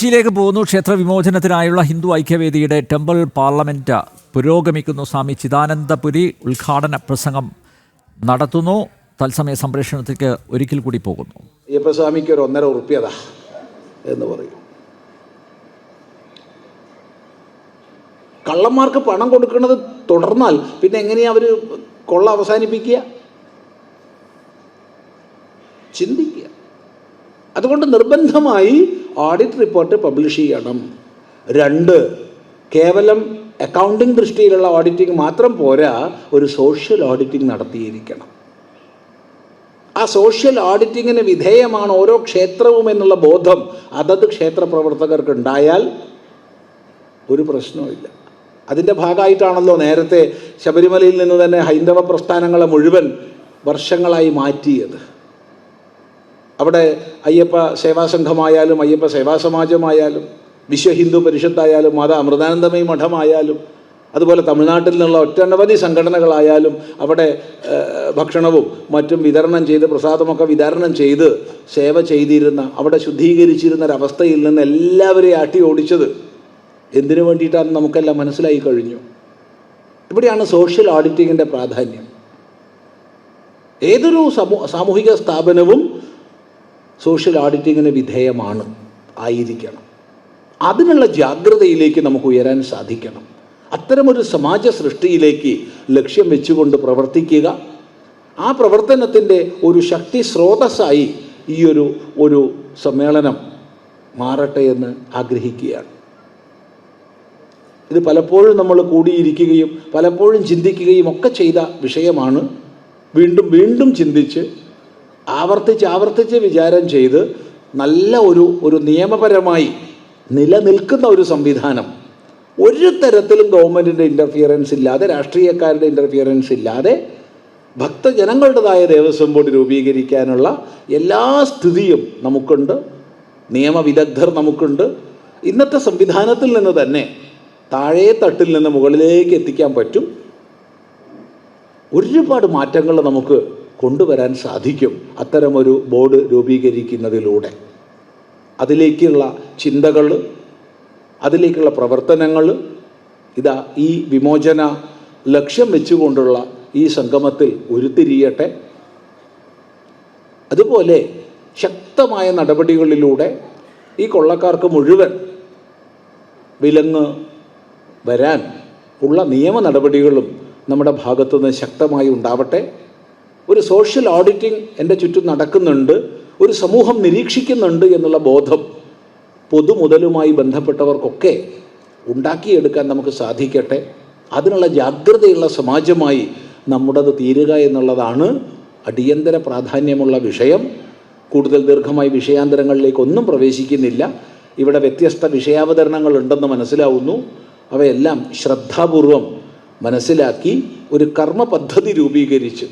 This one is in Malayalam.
കൊച്ചിയിലേക്ക് പോകുന്നു. ക്ഷേത്ര വിമോചനത്തിനായുള്ള ഹിന്ദു ഐക്യവേദിയുടെ ടെമ്പിൾ പാർലമെന്റ് പുരോഗമിക്കുന്നു. സ്വാമി ചിദാനന്ദപുരി ഉദ്ഘാടന പ്രസംഗം നടത്തുന്നു. തത്സമയ സംപ്രേഷണത്തിലേക്ക് ഒരിക്കൽ കൂടി പോകുന്നു. അയ്യപ്പസ്വാമിക്ക് ഒരു ഒന്നര ഉറുപ്പ്യതാ എന്ന് പറയും. കള്ളന്മാർക്ക് പണം കൊടുക്കുന്നത് തുടർന്നാൽ പിന്നെ എങ്ങനെയാ അവർ കൊള്ള അവസാനിപ്പിക്കുക? ചിന്തിക്കുക. അതുകൊണ്ട് നിർബന്ധമായി ഓഡിറ്റ് റിപ്പോർട്ട് പബ്ലിഷ് ചെയ്യണം. രണ്ട് കേവലം അക്കൗണ്ടിംഗ് ദൃഷ്ടിയിലുള്ള ഓഡിറ്റിംഗ് മാത്രം പോരാ ഒരു സോഷ്യൽ ഓഡിറ്റിംഗ് നടത്തിയിരിക്കണം. ആ സോഷ്യൽ ഓഡിറ്റിങ്ങിന് വിധേയമാണ് ഓരോ ക്ഷേത്രവും എന്നുള്ള ബോധം. അതത് ക്ഷേത്ര പ്രവർത്തകർക്ക് ഉണ്ടായാൽ ഒരു പ്രശ്നവുമില്ല അതിന്റെ ഭാഗമായിട്ടാണല്ലോ നേരത്തെ ശബരിമലയിൽ നിന്ന് തന്നെ ഹൈന്ദവ പ്രസ്ഥാനങ്ങളെ മുഴുവൻ വർഷങ്ങളായി മാറ്റിയത്. അവിടെ അയ്യപ്പ സേവാസംഘമായാലും അയ്യപ്പ സേവാ സമാജമായാലും വിശ്വ ഹിന്ദു പരിഷത്തായാലും മാതാ അമൃതാനന്ദമയി മഠമായാലും അതുപോലെ തമിഴ്നാട്ടിൽ നിന്നുള്ള ഒറ്റനവധി സംഘടനകളായാലും അവിടെ ഭക്ഷണവും മറ്റും വിതരണം ചെയ്ത് പ്രസാദമൊക്കെ വിതരണം ചെയ്ത് സേവ ചെയ്തിരുന്ന അവിടെ ശുദ്ധീകരിച്ചിരുന്ന ഒരവസ്ഥയിൽ നിന്ന് എല്ലാവരെയും ആട്ടി ഓടിച്ചത് എന്തിനു വേണ്ടിയിട്ടാണെന്ന് നമുക്കെല്ലാം മനസ്സിലായി കഴിഞ്ഞു. ഇവിടെയാണ് സോഷ്യൽ ഓഡിറ്റിങ്ങിന്റെ പ്രാധാന്യം. ഏതൊരു സമൂ സാമൂഹിക സ്ഥാപനവും സോഷ്യൽ ഓഡിറ്റിങ്ങിന് വിധേയമാണ്. ആയിരിക്കണം. അതിനുള്ള ജാഗ്രതയിലേക്ക് നമുക്ക് ഉയരാൻ സാധിക്കണം. അത്തരമൊരു സമാജ സൃഷ്ടിയിലേക്ക് ലക്ഷ്യം വെച്ചുകൊണ്ട് പ്രവർത്തിക്കുക. ആ പ്രവർത്തനത്തിന്റെ ഒരു ശക്തി സ്രോതസ്സായി ഈ ഒരു ഒരു സമ്മേളനം മാറട്ടെ എന്ന് ആഗ്രഹിക്കുകയാണ്. ഇത് പലപ്പോഴും നമ്മൾ കൂടിയിരിക്കുകയും പലപ്പോഴും ചിന്തിക്കുകയും ഒക്കെ ചെയ്ത വിഷയമാണ്. വീണ്ടും വീണ്ടും ചിന്തിച്ച് ആവർത്തിച്ച് ആവർത്തിച്ച് വിചാരം ചെയ്ത് നല്ല ഒരു ഒരു നിയമപരമായി നിലനിൽക്കുന്ന ഒരു സംവിധാനം. ഒരു തരത്തിലും ഗവൺമെന്റിന്റെ ഇന്റർഫിയറൻസ് ഇല്ലാതെ രാഷ്ട്രീയക്കാരുടെ ഇന്റർഫിയറൻസ് ഇല്ലാതെ ഭക്തജനങ്ങളുടേതായ ദേവസ്വം ബോർഡ് രൂപീകരിക്കാനുള്ള എല്ലാ സ്ഥിതിയും നമുക്കുണ്ട്. നിയമവിദഗ്ധർ നമുക്കുണ്ട്. ഇന്നത്തെ സംവിധാനത്തിൽ നിന്ന് തന്നെ താഴെ തട്ടിൽ നിന്ന് മുകളിലേക്ക് എത്തിക്കാൻ പറ്റും. ഒരുപാട് മാറ്റങ്ങൾ നമുക്ക് കൊണ്ടുവരാൻ സാധിക്കും അത്തരമൊരു ബോർഡ് രൂപീകരിക്കുന്നതിലൂടെ. അതിലേക്കുള്ള ചിന്തകൾ അതിലേക്കുള്ള പ്രവർത്തനങ്ങൾ ഇതാ ഈ വിമോചന ലക്ഷ്യം വെച്ചുകൊണ്ടുള്ള ഈ സംഗമത്തിൽ ഉരുത്തിരിയട്ടെ. അതുപോലെ ശക്തമായ നടപടികളിലൂടെ ഈ കൊള്ളക്കാർക്ക് മുഴുവൻ വിലങ്ങ് വരാൻ ഉള്ള നിയമ നടപടികളും നമ്മുടെ ഭാഗത്തുനിന്ന് ശക്തമായി ഉണ്ടാവട്ടെ. ഒരു സോഷ്യൽ ഓഡിറ്റിംഗ് എന്റെ ചുറ്റും നടക്കുന്നുണ്ട് ഒരു സമൂഹം നിരീക്ഷിക്കുന്നുണ്ട് എന്നുള്ള ബോധം പൊതുമുതലുമായി ബന്ധപ്പെട്ടവർക്കൊക്കെ ഉണ്ടാക്കിയെടുക്കാൻ നമുക്ക് സാധിക്കട്ടെ. അതിനുള്ള ജാഗ്രതയുള്ള സമാജമായി നമ്മുടേത് തീരുക എന്നുള്ളതാണ് അടിയന്തര പ്രാധാന്യമുള്ള വിഷയം. കൂടുതൽ ദീർഘമായി വിഷയാന്തരങ്ങളിലേക്കൊന്നും പ്രവേശിക്കുന്നില്ല. ഇവിടെ വ്യത്യസ്ത വിഷയാവതരണങ്ങൾ ഉണ്ടെന്ന് മനസ്സിലാവുന്നു. അവയെല്ലാം ശ്രദ്ധാപൂർവം മനസ്സിലാക്കി ഒരു കർമ്മ പദ്ധതി രൂപീകരിച്ച്